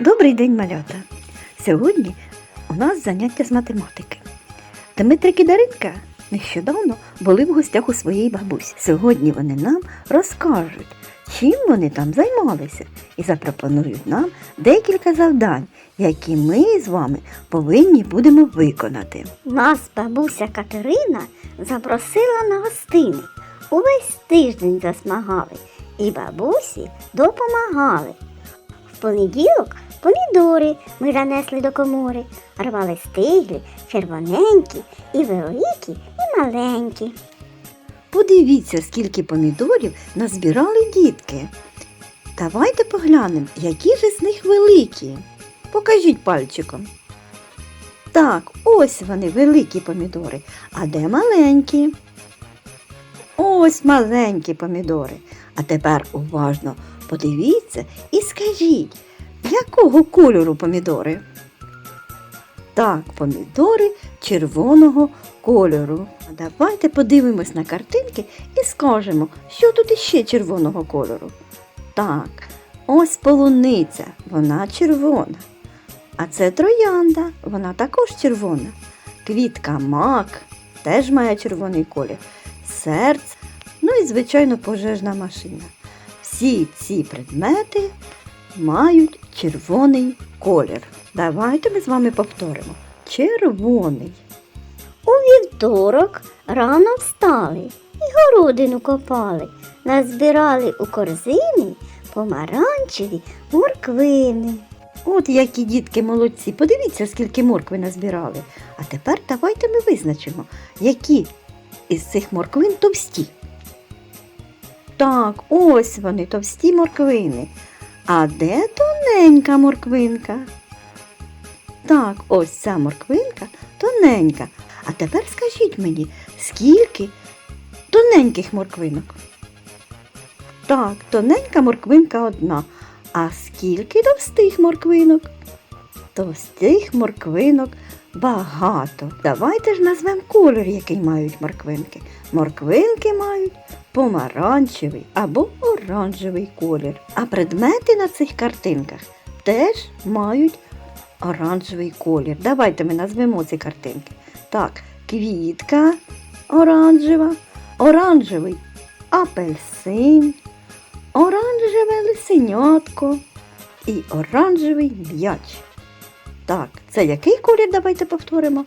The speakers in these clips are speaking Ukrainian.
Добрий день, малята! Сьогодні у нас заняття з математики. Дмитрик і Даринка нещодавно були в гостях у своїй бабусі. Сьогодні вони нам розкажуть, чим вони там займалися, і запропонують нам декілька завдань, які ми з вами повинні будемо виконати. Нас бабуся Катерина запросила на гостини. Увесь тиждень засмагали, і бабусі допомагали. В понеділок помідори ми занесли до комори, рвали стиглі, червоненькі, і великі, і маленькі. Подивіться, скільки помідорів назбирали дітки. Давайте поглянемо, які ж з них великі. Покажіть пальчиком. Так, ось вони, великі помідори. А де маленькі? Ось маленькі помідори. А тепер уважно подивіться і скажіть, якого кольору помідори? Так, помідори червоного кольору. Давайте подивимось на картинки і скажемо, що тут іще червоного кольору. Так, ось полуниця, вона червона. А це троянда, вона також червона. Квітка мак теж має червоний колір. Серце, ну і, звичайно, пожежна машина. Всі ці предмети мають червоний колір. Давайте ми з вами повторимо. Червоний. У вівторок рано встали і городину копали, назбирали у корзини помаранчеві морквини. От які дітки молодці. Подивіться, скільки моркви назбирали. А тепер давайте ми визначимо, які із цих морквин товсті. Так, ось вони, товсті морквини. А де тоненька морквинка? Так, ось ця морквинка тоненька. А тепер скажіть мені, скільки тоненьких морквинок? Так, тоненька морквинка одна. А скільки товстих морквинок? Товстих морквинок багато. Давайте ж назвемо колір, який мають морквинки. Морквинки мають помаранчевий або оранжевий колір. А предмети на цих картинках теж мають оранжевий колір. Давайте ми назвемо ці картинки. Так, квітка оранжева, оранжевий апельсин, оранжеве лисенятко і оранжевий м'яч. Так, це який колір? Давайте повторимо.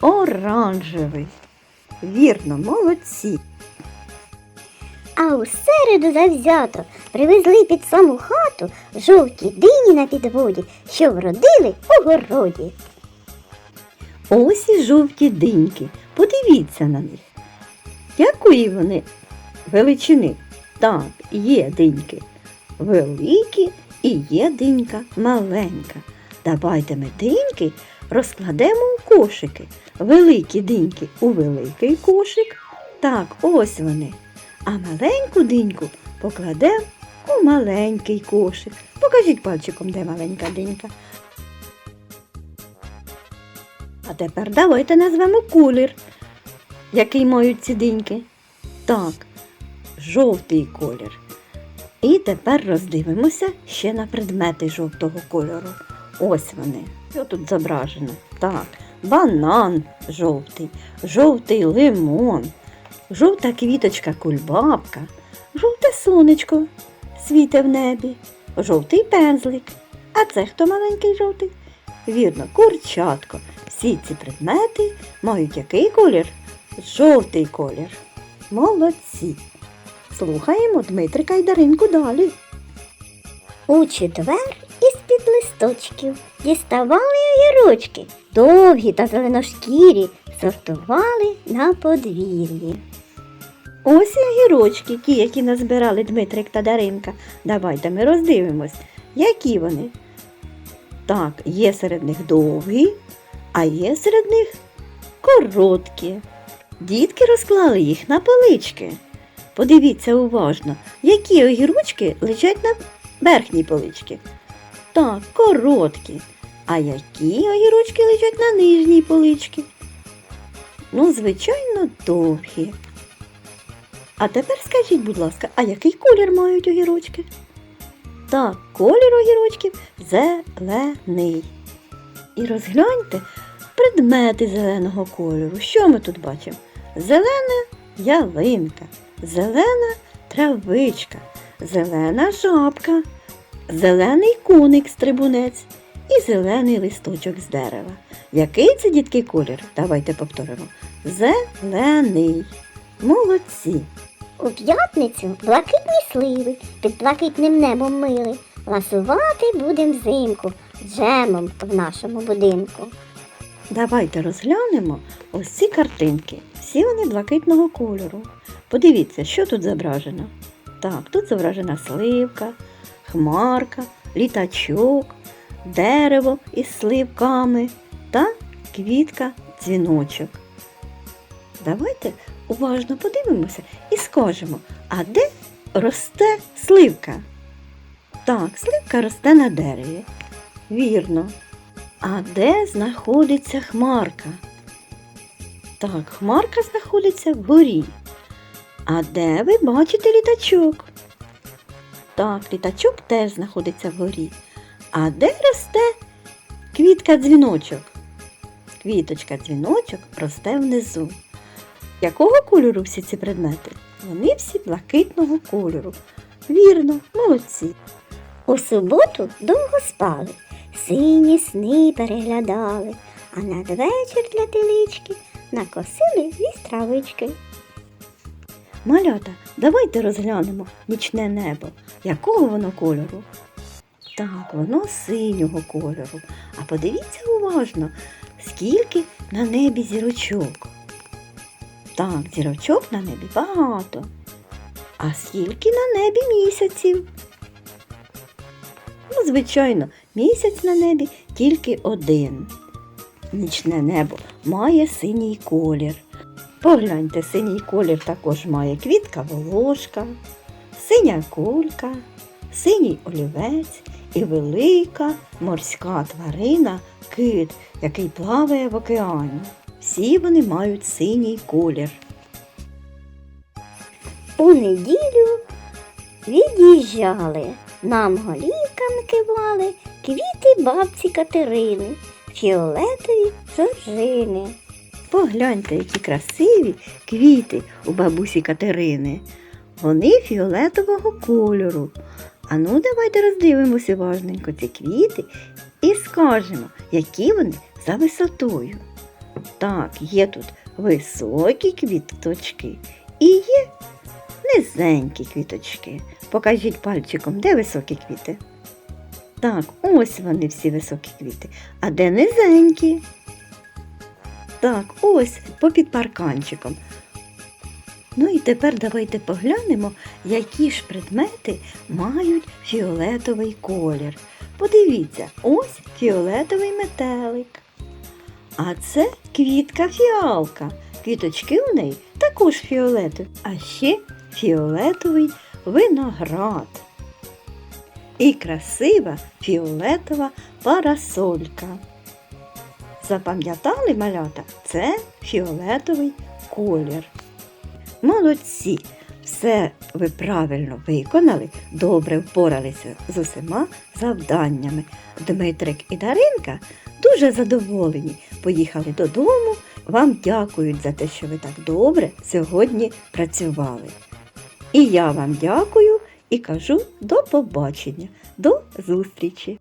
Оранжевий. Вірно, молодці. А у середу завзято привезли під саму хату жовті дині на підводі, що вродили у городі. Ось і жовті диньки. Подивіться на них. Якої вони величини? Так, є диньки великі і є динька маленька. Давайте ми диньки розкладемо у кошики. Великі диньки у великий кошик. Так, ось вони. А маленьку диньку покладемо у маленький кошик. Покажіть пальчиком, де маленька динька. А тепер давайте назвемо колір, який мають ці диньки. Так, жовтий колір. І тепер роздивимося ще на предмети жовтого кольору. Ось вони. Що тут зображено? Так, банан жовтий, жовтий лимон, жовта квіточка кульбабка, жовте сонечко світе в небі, жовтий пензлик. А це хто маленький жовтий? Вірно, курчатко. Всі ці предмети мають який колір? Жовтий колір. Молодці. Слухаємо Дмитрика і Даринку далі. У четвер із-під листочків діставали огірочки, довгі та зеленошкірі, сортували на подвір'ї. Ось і огірочки, ті, які назбирали Дмитрик та Даринка. Давайте ми роздивимось, які вони. Так, є серед них довгі, а є серед них короткі. Дітки розклали їх на полички. Подивіться уважно, які огірочки лежать на верхній поличці. Так, короткі. А які огірочки лежать на нижній поличці? Ну, звичайно, довгі. А тепер скажіть, будь ласка, а який колір мають огірочки? Так, колір огірочків зелений. І розгляньте предмети зеленого кольору. Що ми тут бачимо? Зелена ялинка, зелена травичка, зелена жабка, зелений куник стрибунець і зелений листочок з дерева. Який це дітки колір? Давайте повторимо. Зелений. Молодці. У п'ятницю блакитні сливи під блакитним небом мили. Ласувати будем взимку джемом в нашому будинку. Давайте розглянемо ось ці картинки. Всі вони блакитного кольору. Подивіться, що тут зображено. Так, тут зображена сливка, хмарка, літачок, дерево із сливками та квітка дзвіночок. Давайте уважно подивимося і скажемо, а де росте сливка? Так, сливка росте на дереві. Вірно. А де знаходиться хмарка? Так, хмарка знаходиться вгорі. А де ви бачите літачок? Так, літачок теж знаходиться вгорі. А де росте квітка дзвіночок? Квіточка дзвіночок росте внизу. Якого кольору всі ці предмети? Вони всі блакитного кольору. Вірно, молодці. У суботу довго спали, сині сни переглядали, а надвечір для телички накосили дві травички. Малята, давайте розглянемо нічне небо. Якого воно кольору? Так, воно синього кольору. А подивіться уважно, скільки на небі зірочок. Так, зірочок на небі багато. А скільки на небі місяців? Ну, звичайно, місяць на небі тільки один. Нічне небо має синій колір. Погляньте, синій колір також має квітка волошка, синя кулька, синій олівець і велика морська тварина кит, який плаває в океані. Всі вони мають синій колір. У неділю від'їжджали, нам голівками кивали квіти бабці Катерини, фіолетові жоржини. Погляньте, які красиві квіти у бабусі Катерини. Вони фіолетового кольору. А ну давайте роздивимося уважненько ці квіти і скажемо, які вони за висотою. Так, є тут високі квіточки і є низенькі квіточки. Покажіть пальчиком, де високі квіти. Так, ось вони всі високі квіти. А де низенькі? Так, ось попід парканчиком. Ну і тепер давайте поглянемо, які ж предмети мають фіолетовий колір. Подивіться, ось фіолетовий метелик. А це квітка фіалка. Квіточки у неї також фіолетові, а ще фіолетовий виноград. І красива фіолетова парасолька. Запам'ятали малята? Це фіолетовий колір. Молодці! Все ви правильно виконали, добре впоралися з усіма завданнями. Дмитрик і Даринка дуже задоволені. Поїхали додому. Вам дякують за те, що ви так добре сьогодні працювали. І я вам дякую і кажу до побачення, до зустрічі!